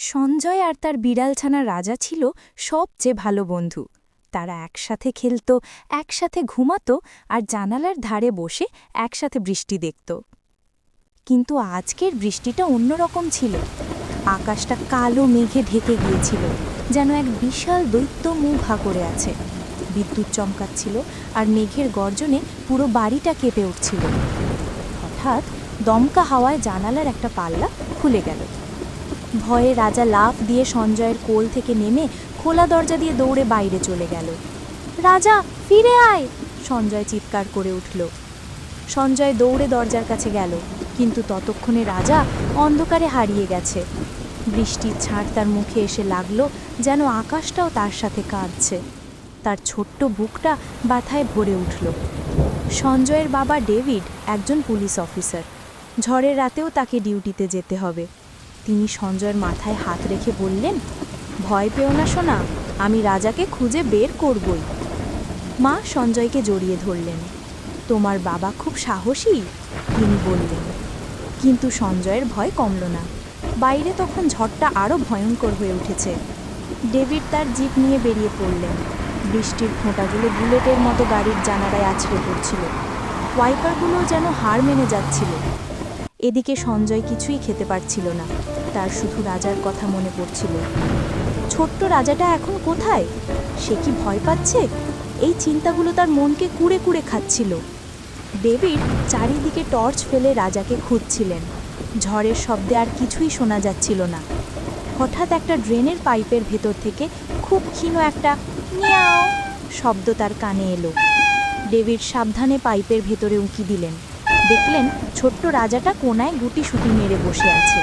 সঞ্জয় আর তার বিড়ালছানা রাজা ছিল সবচেয়ে ভালো বন্ধু। তারা একসাথে খেলত, একসাথে ঘুমাতো আর জানালার ধারে বসে একসাথে বৃষ্টি দেখত। কিন্তু আজকের বৃষ্টিটা অন্যরকম ছিল। আকাশটা কালো মেঘে ঢেকে গিয়েছিল, যেন এক বিশাল দৈত্য মুখ করে আছে। বিদ্যুৎ চমকাচ্ছিল আর মেঘের গর্জনে পুরো বাড়িটা কেঁপে উঠছিল। হঠাৎ দমকা হাওয়ায় জানালার একটা পাল্লা খুলে গেল। ভয়ে রাজা লাফ দিয়ে সঞ্জয়ের কোল থেকে নেমে খোলা দরজা দিয়ে দৌড়ে বাইরে চলে গেল। রাজা, ফিরে আয়! সঞ্জয় চিৎকার করে উঠল। সঞ্জয় দৌড়ে দরজার কাছে গেল, কিন্তু ততক্ষণে রাজা অন্ধকারে হারিয়ে গেছে। বৃষ্টির ছাঁট তার মুখে এসে লাগল যেন আকাশটাও তার সাথে কাঁদছে। তার ছোট্ট বুকটা ব্যথায় ভরে উঠল। সঞ্জয়ের বাবা ডেভিড একজন পুলিশ অফিসার। ঝড়ের রাতেও তাকে ডিউটিতে যেতে হবে। তিনি সঞ্জয়ের মাথায় হাত রেখে বললেন, ভয় পেও না শোনা আমি রাজাকে খুঁজে বের করবই। মা সঞ্জয়কে জড়িয়ে ধরলেন। তোমার বাবা খুব সাহসী? তিনি বললেন। কিন্তু সঞ্জয়ের ভয় কমল না। বাইরে তখন ঝড়টা আরও ভয়ঙ্কর হয়ে উঠেছে। ডেভিড তার জিপ নিয়ে বেরিয়ে পড়লেন। বৃষ্টির ফোঁটাগুলো বুলেটের মতো গাড়ির জানালায় আছড়ে পড়ছিল। ওয়াইপারগুলো যেন হাড় মেনে যাচ্ছিল। এদিকে সঞ্জয় কিছুই খেতে পারছিল না। তার শুধু রাজার কথা মনে পড়ছিল। ছোট্ট রাজাটা এখন কোথায়? সে কি ভয় পাচ্ছে? এই চিন্তাগুলো তার মনকে কুড়ে কুড়ে খাচ্ছিল। ডেভিড চারিদিকে টর্চ ফেলে রাজাকে খুঁজছিলেন। ঝড়ের শব্দে আর কিছুই শোনা যাচ্ছিল না। হঠাৎ একটা ড্রেনের পাইপের ভেতর থেকে খুব ক্ষীণ একটা শব্দ তার কানে এলো। ডেভিড সাবধানে পাইপের ভেতরে উঁকি দিলেন। দেখলেন ছোট্ট রাজাটা কোনায় গুটি সুটি মেরে বসে আছে।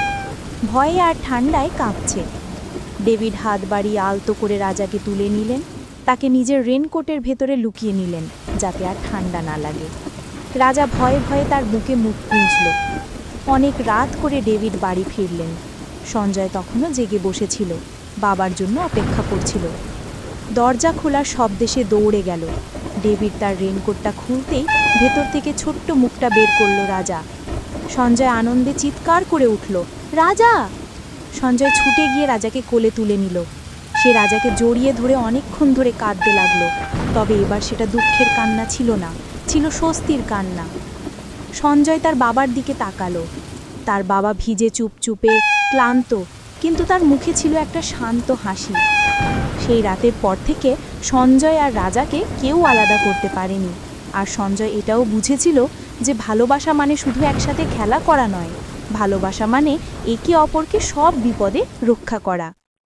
ভয়ে আর ঠান্ডায় কাঁপছে। ডেভিড হাত বাড়িয়ে আলতো করে রাজাকে তুলে নিলেন। তাকে নিজের রেনকোটের ভেতরে লুকিয়ে নিলেন, যাতে আর ঠান্ডা না লাগে। রাজা ভয়ে ভয়ে তার বুকে মুখ গুঁজল। অনেক রাত করে ডেভিড বাড়ি ফিরলেন। সঞ্জয় তখনও জেগে বসেছিল, বাবার জন্য অপেক্ষা করছিল। দরজা খোলার শব্দে সে দৌড়ে গেল। ডেভিড তার রেনকোটটা খুলতেই ভেতর থেকে ছোট্ট মুখটা বের করল রাজা। সঞ্জয় আনন্দে চিৎকার করে উঠল, রাজা! সঞ্জয় ছুটে গিয়ে রাজাকে কোলে তুলে নিল। সে রাজাকে জড়িয়ে ধরে অনেকক্ষণ ধরে কাঁদতে লাগল। তবে এবার সেটা দুঃখের কান্না ছিল না, ছিল স্বস্তির কান্না। সঞ্জয় তার বাবার দিকে তাকালো। তার বাবা ভিজে চুপচুপে ক্লান্ত, কিন্তু তার মুখে ছিল একটা শান্ত হাসি। সেই রাতের পর থেকে সঞ্জয় আর রাজাকে কেউ আলাদা করতে পারেনি। আর সঞ্জয় এটাও বুঝেছিল যে ভালোবাসা মানে শুধু একসাথে খেলা করা নয়। ভালোবাসা মানে একে অপরকে সব বিপদে রক্ষা করা।